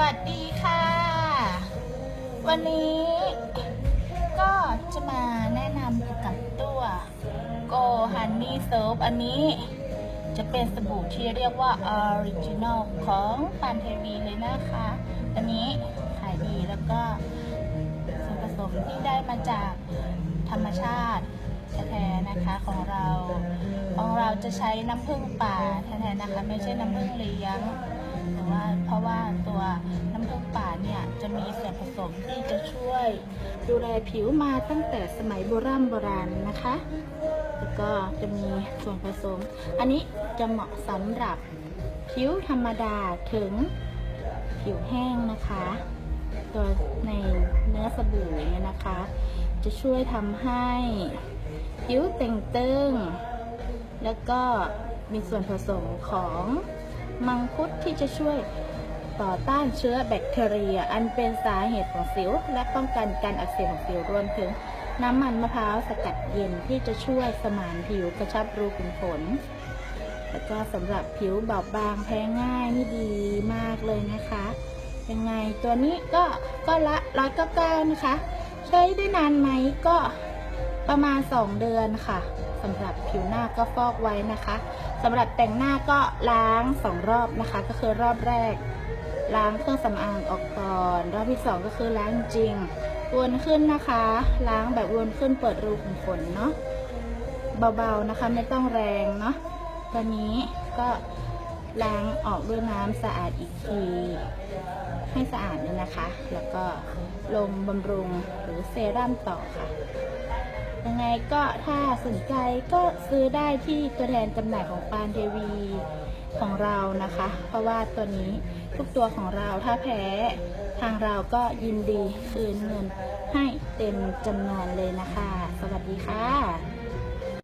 วัสดีค่ะ วันนี้ก็จะมาแนะนำเกี่ยวกับตัว Go Honey Soap อันนี้จะเป็นสบู่ที่เรียกว่า Original ของปันเทวีเลยนะคะ อันนี้ขายดีแล้วก็ส่วนผสมที่ได้มาจากธรรมชาติแท้ๆนะคะของเรา ของเราจะใช้น้ำผึ้งป่าแท้ๆนะคะ ไม่ใช่น้ำผึ้งเลี้ยง แต่ว่าเพราะว่าตัวน้ำผึ้งป่าเนี่ยจะมีส่วนผสมที่จะช่วยดูแลผิวมาตั้งแต่สมัยโบราณโบราณนะคะ แล้วก็จะมีส่วนผสม อันนี้จะเหมาะสำหรับผิวธรรมดาถึงผิวแห้งนะคะ ตัวในเนื้อสบู่เนี่ยนะคะ จะช่วยทำให้ผิวเต่งตึงแล้วก็มีส่วนผสมของ มังคุดที่จะช่วยต่อต้านเชื้อแบคทีเรีย อันเป็นสาเหตุของสิว และป้องกันการอักเสบของสิวรวมถึงน้ำมันมะพร้าวสกัดเย็นที่จะช่วยสมานผิวกระชับรูขุมขนแล้วก็สำหรับผิวบอบบางแพ้ง่ายนี่ดีมากเลยนะคะ ยังไงตัวนี้ก็ก็ละร้อยเก้าเก้านะคะ ใช้ได้นานไหมก็ ประมาณ 2 เดือนค่ะสำหรับผิวหน้าก็ฟอกไว้นะคะสำหรับแต่งหน้าก็ล้าง 2 รอบนะคะ ก็คือรอบแรก ล้างเครื่องสำอางออกก่อน รอบที่ 2 ก็คือล้างจริงวนขึ้นนะคะ ล้างแบบวนขึ้นเปิดรูขุมขนเนาะเบาๆนะคะไม่ต้องแรงเนาะตอนนี้ก็ล้างออกด้วยน้ำสะอาดอีกทีให้สะอาดเลยนะคะ แล้วก็ลงบำรุงหรือเซรั่มต่อค่ะ ยังไงก็ถ้าสนใจก็ซื้อได้ที่ตัวแทนจำหน่ายของปานเทวีของเรานะคะ เพราะว่าตัวนี้ทุกตัวของเราถ้าแพ้ทางเราก็ยินดีคืนเงินให้เต็มจำนวนเลยนะคะ สวัสดีค่ะ